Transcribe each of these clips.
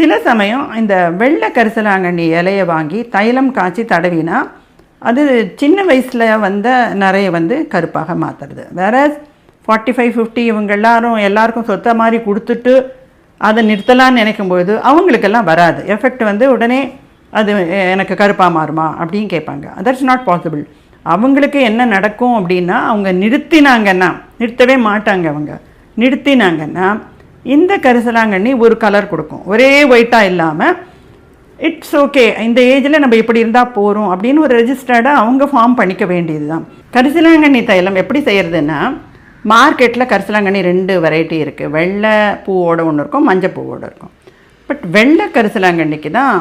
சில சமயம் இந்த வெள்ளை கரிசலாங்கண்ணி இலையை வாங்கி தைலம் காய்ச்சி தடவினா அது சின்ன வயசில் வந்த நிறைய வந்து கருப்பாக மாற்றுறது வேற ஃபார்ட்டி ஃபைவ் ஃபிஃப்டி இவங்க எல்லாரும் எல்லாருக்கும் சொத்த மாதிரி கொடுத்துட்டு அதை நிறுத்தலாம்னு நினைக்கும்போது அவங்களுக்கெல்லாம் வராது. எஃபெக்ட் வந்து உடனே அது எனக்கு கருப்பாக மாறுமா அப்படின்னு கேட்பாங்க. தட்ஸ் நாட் பாசிபிள் அவங்களுக்கு என்ன நடக்கும் அப்படின்னா அவங்க நிறுத்தினாங்கன்னா நிறுத்தவே மாட்டாங்க அவங்க. நிறுத்தினாங்கன்னா இந்த கரிசலாங்கண்ணி ஒரு கலர் கொடுக்கும். ஒரே ஒயிட்டாக இல்லாமல் இட்ஸ் ஓகே இந்த ஏஜில் நம்ம இப்படி இருந்தால் போகிறோம் அப்படின்னு ஒரு ரெஜிஸ்டர்டாக அவங்க ஃபார்ம் பண்ணிக்க வேண்டியது தான் கரிசலாங்கண்ணி தைலம் எப்படி செய்கிறதுன்னா மார்க்கெட்டில் கரிசலாங்கண்ணி ரெண்டு வெரைட்டி இருக்குது வெள்ளை பூவோட ஒன்று இருக்கும் மஞ்சள் பூவோட இருக்கும். பட் வெள்ளை கரிசலாங்கண்ணிக்கு தான்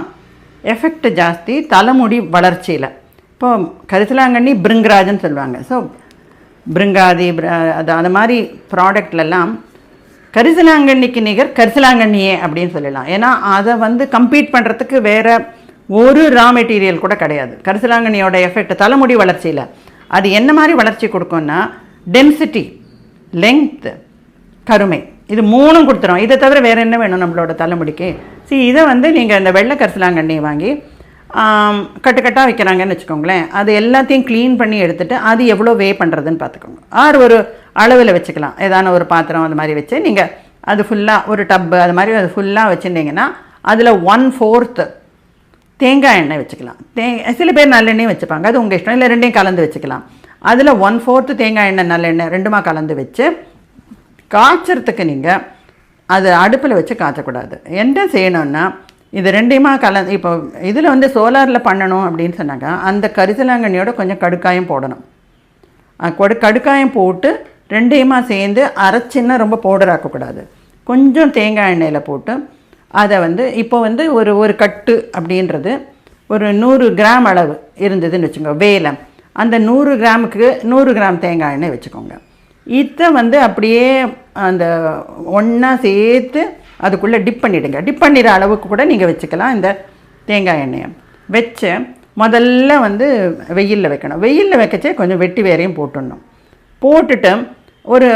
எஃபெக்ட் ஜாஸ்தி தலைமுடி வளர்ச்சியில். இப்போ கரிசலாங்கண்ணி பிருங்கராஜன்னு சொல்லுவாங்க. ஸோ பிருங்காதி அது அந்த மாதிரி ப்ராடக்ட்லலாம் கரிசலாங்கண்ணிக்கு நிகர் கரிசலாங்கண்ணியே அப்படின்னு சொல்லலாம். ஏன்னா அதை வந்து கம்ப்ளீட் பண்ணுறதுக்கு வேற ஒரு ரா மெட்டீரியல் கூட கிடையாது. கரிசலாங்கண்ணியோட எஃபெக்ட் தலைமுடி வளர்ச்சியில். அது என்ன மாதிரி வளர்ச்சி கொடுக்கும்னா டென்சிட்டி லெங்த் கருமை. இது மூணும் கொடுத்துரும். இதை தவிர வேறு என்ன வேணும் நம்மளோட தலைமுடிக்கு? See இதை வந்து நீங்கள் இந்த வெள்ளை கரிசலாங்கண்ணியை வாங்கி கட்டுக்கட்டாக வைக்கிறாங்கன்னு வச்சுக்கோங்களேன். அது எல்லாத்தையும் க்ளீன் பண்ணி எடுத்துகிட்டு அது எவ்வளோ வே பண்ணுறதுன்னு பார்த்துக்கோங்க. ஆறு ஒரு அளவில் வச்சுக்கலாம். ஏதான ஒரு பாத்திரம் அது மாதிரி வச்சு நீங்கள் அது ஃபுல்லாக ஒரு டப்பு அது மாதிரி அது ஃபுல்லாக வச்சுருந்தீங்கன்னா அதில் ஒன் ஃபோர்த்து தேங்காய் எண்ணெய் வச்சுக்கலாம். தே சில பேர் நல்லெண்ணெயும் வச்சுப்பாங்க. அது உங்கள் இஷ்டம். இல்லை ரெண்டையும் கலந்து வச்சுக்கலாம். அதில் ஒன் ஃபோர்த்து தேங்காய் எண்ணெய் நல்லெண்ணெய் ரெண்டுமா கலந்து வச்சு காய்ச்சறதுக்கு நீங்கள் அது அடுப்பில் வச்சு காய்ச்சக்கூடாது. என்ன செய்யணும்னா இது ரெண்டையுமா கலந்து இப்போ இதில் வந்து சோலாரில் பண்ணணும் அப்படின்னு சொன்னாங்க அந்த கரிசலாங்கண்ணியோட கொஞ்சம் கடுக்காயம் போடணும். கொடு கடுக்காயம் போட்டு ரெண்டையுமா சேர்ந்து அரைச்சின்னா ரொம்ப பவுடர் ஆக்கக்கூடாது. கொஞ்சம் தேங்காய் எண்ணெயில் போட்டு அதை வந்து இப்போ வந்து ஒரு ஒரு கட்டு அப்படின்றது ஒரு நூறு கிராம் அளவு இருந்ததுன்னு வச்சுக்கோங்க வேலம் அந்த நூறு கிராமுக்கு நூறு கிராம் தேங்காய் எண்ணெய் வச்சுக்கோங்க. இதை வந்து அப்படியே அந்த ஒன்றா சேர்த்து அதுக்குள்ளே டிப் பண்ணிவிடுங்க டிப் பண்ணிடுற அளவுக்கு கூட நீங்கள் வச்சுக்கலாம் இந்த தேங்காய் எண்ணெயை. வச்சு முதல்ல வந்து வெயிலில் வைக்கணும். வெயிலில் வைக்கச்சே கொஞ்சம் வெட்டி வேறையும் போட்டுடணும். போட்டுட்டு ஒரு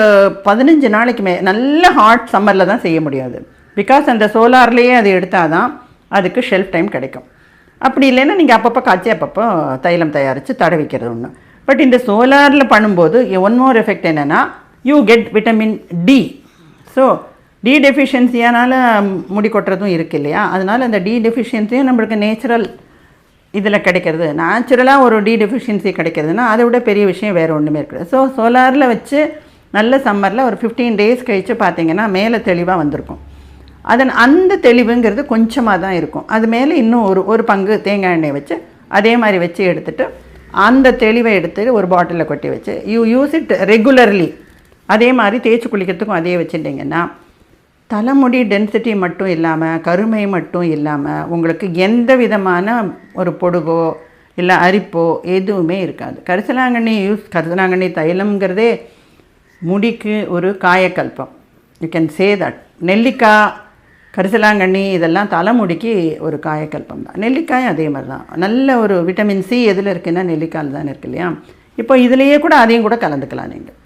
பதினஞ்சு நாளைக்கு மே நல்ல ஹாட் சம்மரில் தான் செய்ய முடியாது. பிகாஸ் அந்த சோலார்லேயே அது எடுத்தால் தான் அதுக்கு ஷெல்ஃப் டைம் கிடைக்கும். அப்படி இல்லைன்னா நீங்கள் அப்பப்போ காய்ச்சி அப்பப்போ தைலம் தயாரித்து தடவிக்கிறது ஒன்று பட் இந்த சோலாரில் பண்ணும்போது ஒன் மோர் எஃபெக்ட் என்னென்னா you get vitamin D so D டெஃபிஷியன்சியானால் முடி கொட்டுறதும் இருக்கு இல்லையா? அதனால் அந்த டி டெஃபிஷியன்சியும் நம்மளுக்கு நேச்சுரல் இதில் கிடைக்கிறது. நேச்சுரலாக ஒரு டி டெஃபிஷியன்சி கிடைக்கிறதுனா அதை விட பெரிய விஷயம் வேறு ஒன்றுமே இருக்குது. ஸோ சோலாரில் வச்சு நல்ல சம்மரில் ஒரு ஃபிஃப்டீன் டேஸ் கழித்து பார்த்தீங்கன்னா மேலே தெளிவாக வந்திருக்கும். அதன் அந்த தெளிவுங்கிறது கொஞ்சமாக தான் இருக்கும். அது மேலே இன்னும் ஒரு ஒரு பங்கு தேங்காய் எண்ணெய் வச்சு அதே மாதிரி வச்சு எடுத்துகிட்டு அந்த தெளிவை எடுத்து ஒரு பாட்டிலில் கொட்டி வச்சு யூ யூஸ் இட் ரெகுலர்லி அதே மாதிரி தேய்ச்சி குளிக்கிறதுக்கும் அதே வச்சுட்டிங்கன்னா தலைமுடி டென்சிட்டி மட்டும் இல்லாமல் கருமை மட்டும் இல்லாமல் உங்களுக்கு எந்த விதமான ஒரு பொடுகோ இல்லை அரிப்போ எதுவுமே இருக்காது. கரிசலாங்கண்ணி யூஸ் கரிசலாங்கண்ணி தைலம்ங்கிறதே முடிக்கு ஒரு காயக்கல்பம். யூ கேன் சே தட் நெல்லிக்காய் கரிசலாங்கண்ணி இதெல்லாம் தலைமுடிக்கு ஒரு காயக்கல்பம் தான். நெல்லிக்காயும் அதே மாதிரி தான். நல்ல ஒரு விட்டமின் சி எதில் இருக்குன்னா நெல்லிக்காயில் தான் இருக்கு இல்லையா? இப்போ இதுலேயே கூட அதையும் கூட கலந்துக்கலாம் நீங்கள்